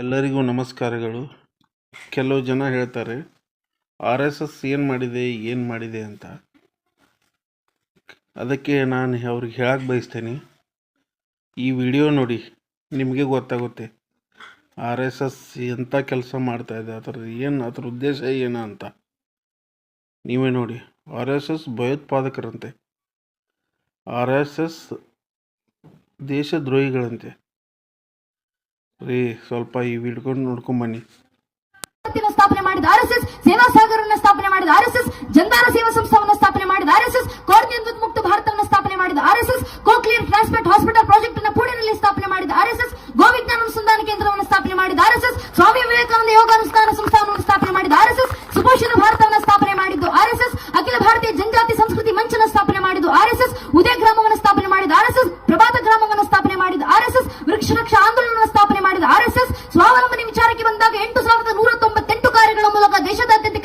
ಎಲ್ಲರಿಗೂ ನಮಸ್ಕಾರಗಳು. ಕೆಲವು ಜನ ಹೇಳ್ತಾರೆ, ಆರ್ ಎಸ್ ಎಸ್ ಏನು ಮಾಡಿದೆ ಏನು ಮಾಡಿದೆ ಅಂತ? ಅದಕ್ಕೆ ನಾನು ಅವ್ರಿಗೆ ಹೇಳಕ್ಕೆ ಬಯಸ್ತೇನೆ. ಈ ವಿಡಿಯೋ ನೋಡಿ, ನಿಮಗೆ ಗೊತ್ತಾಗುತ್ತೆ, ಆರ್ ಎಸ್ ಎಸ್ ಎಂಥ ಕೆಲಸ ಮಾಡ್ತಾಯಿದೆ ಅದರ ಏನು, ಅದ್ರ ಉದ್ದೇಶ ಏನು ಅಂತ. ನೀವೇ ನೋಡಿ, ಆರ್ ಎಸ್ ಎಸ್ ಭಯೋತ್ಪಾದಕರಂತೆ. ಆರ್ ಎಸ್ ಎಸ್ ದೇಶದ್ರೋಹಿಗಳಂತೆ. ರೀ ಸ್ವಲ್ಪ ಈ ವಿಡ್ಕೊಂಡು ನೋಡ್ಕೊಂಬನ್ನಿ ಸ್ಥಾಪನೆ ಮಾಡಿದ ಆರ್ಎಸ್ಎಸ್ ಸೇವಾ ಸಾಗರವನ್ನು ಸ್ಥಾಪನೆ ಮಾಡಿದ ಆರ್ಎಸ್ಎಸ್ ಜಂದಾರ ಸೇವಾ ಸಂಸ್ಥಾವನ್ನು ಸ್ಥಾಪನೆ ಮಾಡಿದ ಆರ್ಎಸ್ಎಸ್ ಕೋರ್ಟ್ ಮುಕ್ತ ಭಾರತವನ್ನು ಸ್ಥಾಪನೆ ಮಾಡಿದ RSS cochlear transport hospital project ಅನ್ನು ಪುಣೆಯಲ್ಲಿ ಸ್ಥಾಪನೆ ಮಾಡಿದ ಆರ್ಎಸ್ಎಸ್ ಗೋವಿಜ್ಞಾನ ಅನುಸಂಧಾನ ಕೇಂದ್ರವನ್ನು ಸ್ಥಾಪನೆ ಮಾಡಿದ ಆರ್ಎಸ್ಎಸ್ ಸ್ವಾಮಿ ವಿವೇಕಾನಂದ ಯೋಗ ಅನುಷ್ಠಾನ ಸಂಸ್ಥಾನವನ್ನು ಸ್ಥಾಪನೆ ಮಾಡಿದ ಆರ್ಎಸ್ಎಸ್ ಸುಪೋಷಣ ಭಾರತವನ್ನು ಸ್ಥಾಪನೆ ಮಾಡಿದ್ದು ಆರ್ಎಸ್ಎಸ್ ಅಖಿಲ ಭಾರತೀಯ ಜನಜಾತಿ ಸಂಸ್ಕೃತಿ ಮಂಚನ ಸ್ಥಾಪನೆ ಮಾಡಿದ್ದು ಆರ್ಎಸ್ಎಸ್ ಉದಯ ಗ್ರಾಮವನ್ನು ಸ್ಥಾಪನೆ ಮಾಡಿದ ಆರ್ಎಸ್ಎಸ್ ಪ್ರಭಾತ ಗ್ರಾಮವನ್ನು ಸ್ಥಾಪನೆ ಮಾಡಿದ ಆರ್ಎಸ್ಎಸ್ ವೃಕ್ಷ ರಕ್ಷಾ ಆಂದೋಲನವನ್ನು ಸ್ಥಾಪನೆ ಮಾಡಿದ ಆರ್ಎಸ್ಎಸ್ ಸ್ವಾವಲಂಬನೆ ವಿಚಾರಕ್ಕೆ ಬಂದಾಗ ಎಂಟು ಸಾವಿರದ ನೂರ ತೊಂಬತ್ತೆಂಟು ಕಾರ್ಯಗಳ ಮೂಲಕ ದೇಶದಾದ್ಯಂತ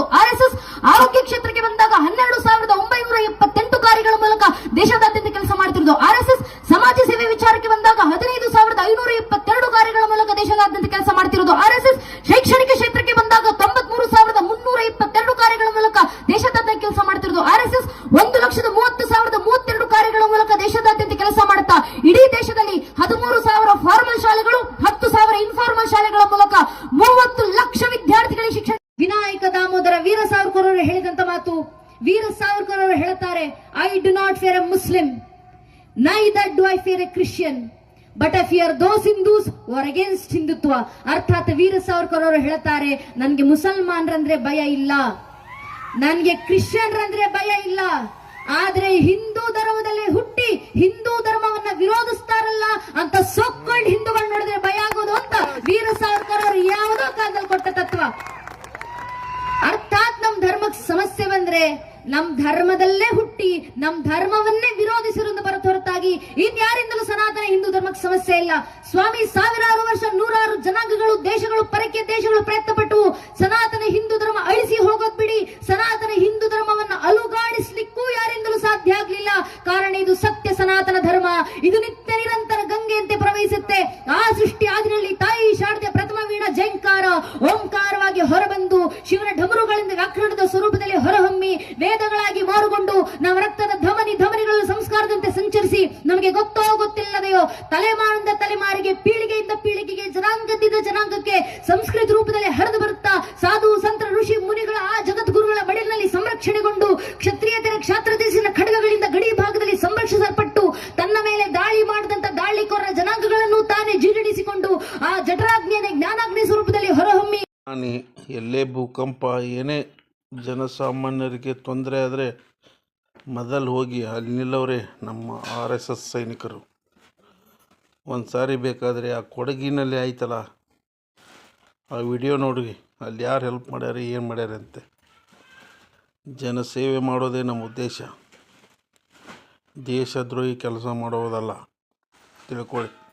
ಕೆಲಸ ಎಸ್ ಎಸ್ ಆರೋಗ್ಯ ಕ್ಷೇತ್ರಕ್ಕೆ ಬಂದಾಗ ಹನ್ನೆರಡು ಸಾವಿರದ ಒಂಬೈನೂರ ಎಪ್ಪತ್ತೆಂಟು ಕಾರ್ಯಗಳ ಮೂಲಕ ದೇಶದಾದ್ಯಂತ ಕೆಲಸ ಮಾಡುತ್ತಿರುವುದು ಎಸ್ ಸಮಾಜ ಸೇವೆ ವಿಚಾರಕ್ಕೆ ಬಂದಾಗ ಹದಿನೈದು ಸಾವಿರದ ಐನೂರ ಎಪ್ಪತ್ತೆರಡು ಕಾರ್ಯಗಳ ಮೂಲಕ ದೇಶದಾದ್ಯಂತ ಕೆಲಸ ಮಾಡುತ್ತಿರುವುದು ಎಸ್ ಶೈಕ್ಷಣಿಕ ಕ್ಷೇತ್ರಕ್ಕೆ ಬಂದಾಗ ತೊಂಬತ್ಮೂರು ಸಾವಿರದ ಮುನ್ನೂರ ಇಪ್ಪತ್ತೆರಡು ಕಾರ್ಯಗಳ ಮೂಲಕ ದೇಶದಾದ್ಯಂತ ಕೆಲಸ ಮಾಡುತ್ತಿರುವುದು ಎಸ್ ಒಂದು ಲಕ್ಷದ ಮೂವತ್ತು ಸಾವಿರದ ಮೂವತ್ತೆರಡು ಕಾರ್ಯಗಳ ಮೂಲಕ ದೇಶದಾದ್ಯಂತ ಕೆಲಸ ಮಾಡುತ್ತಾ ಇಡೀ ದೇಶದಲ್ಲಿ ಹದಿಮೂರು ಸಾವಿರ ಫಾರ್ಮಲ್ ಶಾಲೆಗಳು, ಹತ್ತು ಸಾವಿರ ಇನ್ಫಾರ್ಮಲ್ ಶಾಲೆಗಳ ಮೂಲಕ ವೀರ ಸಾವರ್ಕರ್ ಅವರು ಹೇಳ್ತಾರೆ I do not fear a Muslim neither do I fear a Christian but I fear those Hindus are against Hindutva ಅರ್ಥಾತ್ ವೀರ ಸಾವರ್ಕರ್ ಅವರು ಹೇಳ್ತಾರೆ ನನಗೆ ಮುಸಲ್ಮಾನರಂದ್ರೆ ಭಯ ಇಲ್ಲ, ನನಗೆ ಕ್ರಿಶ್ಚಿಯನ್ರಂದ್ರೆ ಭಯ ಇಲ್ಲ, ಆದ್ರೆ ಹಿಂದೂ ಧರ್ಮದಲ್ಲಿ ಹುಟ್ಟಿ ಹಿಂದೂ ಧರ್ಮವನ್ನ ವಿರೋಧಿಸ್ತಾರಲ್ಲ, ಅಂತ ಸೊಕ್ಕೊಂಡು ಹಿಂದೂಗಳು ನೋಡಿದ್ರೆ ಭಯ ಆಗೋದು ಅಂತ ವೀರ ಸಾವರ್ಕರ್ ಅವರು ಯಾವುದೋ ಕಾಲದಲ್ಲಿ ಕೊಟ್ಟ ತತ್ವ. ಅರ್ಥಾತ್ ನಮ್ ಧರ್ಮಕ್ಕೆ ಸಮಸ್ಯೆ ಬಂದ್ರೆ ನಮ್ ಧರ್ಮದಲ್ಲೇ ಹುಟ್ಟಿ, ನಮ್ ಧರ್ಮವನ್ನೇ ವಿರೋಧಿಸಿರುವುದು ಬರತ್ ಹೊರತಾಗಿ ಇನ್ಯಾರಿಂದಲೂ ಸನಾತನ ಹಿಂದೂ ಧರ್ಮಕ್ಕೆ ಸಮಸ್ಯೆ ಇಲ್ಲ. ಸ್ವಾಮಿ, ಸಾವಿರಾರು ವರ್ಷ ನೂರಾರು ಜನಾಂಗಗಳು, ದೇಶಗಳು ಪರಕ್ಕೆ ದೇಶಗಳು ಪ್ರಯತ್ನ ಪಟ್ಟು ಸನಾತನ ಹಿಂದೂ ಧರ್ಮ ಅಳಿಸಿ ಹೋಗೋದ್ ಬಿಡಿ. ಸನಾತನ ಹಿಂದೂ ಧರ್ಮವನ್ನ ಅಲುಗಾಡಿಸ್ಲಿಕ್ಕೂ ಯಾರಿಂದಲೂ ಸಾಧ್ಯ ಆಗ್ಲಿಲ್ಲ. ಕಾರಣ ಇದು ಸತ್ಯ ಸನಾತನ ಧರ್ಮ. ಇದು ನಿತ್ಯ ವೇದಗಳಾಗಿ ಮಾರುಗೊಂಡು ನಮ್ಮ ರಕ್ತದ ಧಮನಿ ಧಮನಿಗಳು ಸಂಸ್ಕಾರದಂತೆ ಸಂಚರಿಸಿ ನಮಗೆ ಗೊತ್ತೋ ಗೊತ್ತಿಲ್ಲದೆಯೋ ತಲೆಮಾರಿಂದ ತಲೆಮಾರಿಗೆ ಪೀಳಿಗೆಯಿಂದ ಪೀಳಿಗೆಗೆ ಜನಾಂಗದಿಂದ ಜನಾಂಗಕ್ಕೆ ಸಂಸ್ಕೃತ ರೂಪದಲ್ಲಿ ಹರಿದು ಬರುತ್ತಾ ಸಾಧು ಸಂತ ಋಷಿ, ಮುನಿಗಳ ಆ ಜಗದ್ಗುರುಗಳ ಮಡಿಲಿನಲ್ಲಿ ಸಂರಕ್ಷಣೆಗೊಂಡು ಕ್ಷತ್ರಿಯತರ ಕ್ಷಾತ್ರದೇಶಿನ ಖಡ್ಗಗಳಿಂದ ಗಡಿ ಭಾಗದಲ್ಲಿ ಸಂರಕ್ಷಿಸಲ್ಪಟ್ಟು ತನ್ನ ಮೇಲೆ ದಾಳಿ ಮಾಡಿದಂತ ದಾಳಿಕೋರ ಜನಾಂಗಗಳನ್ನು ತಾನೇ ಜೀರ್ಣಿಸಿಕೊಂಡು ಆ ಜಠರಾಗ್ನಿಯ ಜ್ಞಾನಾಗ್ನಿ ಸ್ವರೂಪದಲ್ಲಿ ಹೊರಹೊಮ್ಮಿ. ಎಲ್ಲೇ ಭೂಕಂಪ, ಏನೇ ಜನಸಾಮಾನ್ಯರಿಗೆ ತೊಂದರೆ ಆದರೆ ಮೊದಲು ಹೋಗಿ ಅಲ್ಲಿ ನಿಲ್ಲವ್ರೆ ನಮ್ಮ ಆರ್ ಎಸ್ ಎಸ್ ಸೈನಿಕರು. ಒಂದು ಸಾರಿ ಬೇಕಾದರೆ ಆ ಕೊಡಗಿನಲ್ಲಿ ಆಯ್ತಲ್ಲ? ಆ ವಿಡಿಯೋ ನೋಡಿ, ಅಲ್ಲಿ ಯಾರು ಹೆಲ್ಪ್ ಮಾಡ್ಯಾರ, ಏನು ಮಾಡ್ಯಾರ ಅಂತೆ. ಜನಸೇವೆ ಮಾಡೋದೇ ನಮ್ಮ ಉದ್ದೇಶ. ದೇಶದ್ರೋಹಿ ಕೆಲಸ ಮಾಡೋದಲ್ಲ. ತಿಳ್ಕೊಳ್ಳಿ